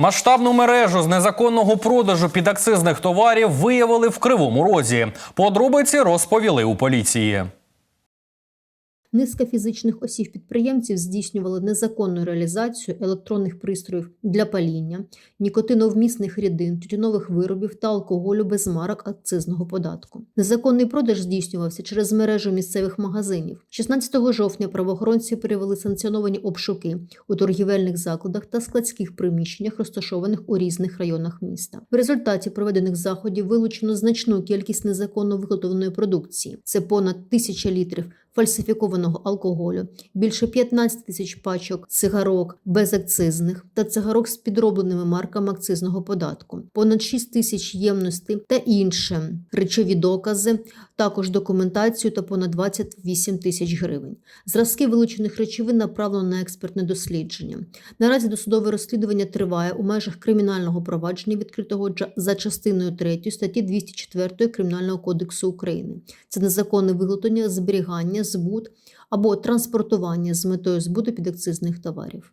Масштабну мережу з незаконного продажу підакцизних товарів виявили в Кривому Розі. Подробиці розповіли у поліції. Низка фізичних осіб-підприємців здійснювали незаконну реалізацію електронних пристроїв для паління, нікотиновмісних рідин, тютюнових виробів та алкоголю без марок акцизного податку. Незаконний продаж здійснювався через мережу місцевих магазинів. 16 жовтня правоохоронці перевели санкціоновані обшуки у торгівельних закладах та складських приміщеннях, розташованих у різних районах міста. В результаті проведених заходів вилучено значну кількість незаконно виготовленої продукції. Це понад тисяча літрів фальсифікованого алкоголю, більше 15 тисяч пачок цигарок безакцизних та цигарок з підробленими марками акцизного податку, понад 6 тисяч ємностей та інше речові докази, також документацію та понад 28 тисяч гривень. Зразки вилучених речовин направлено на експертне дослідження. Наразі досудове розслідування триває у межах кримінального провадження, відкритого за частиною 3 статті 204 Кримінального кодексу України. Це незаконне виготовлення, зберігання, збут або транспортування з метою збуту підакцизних товарів.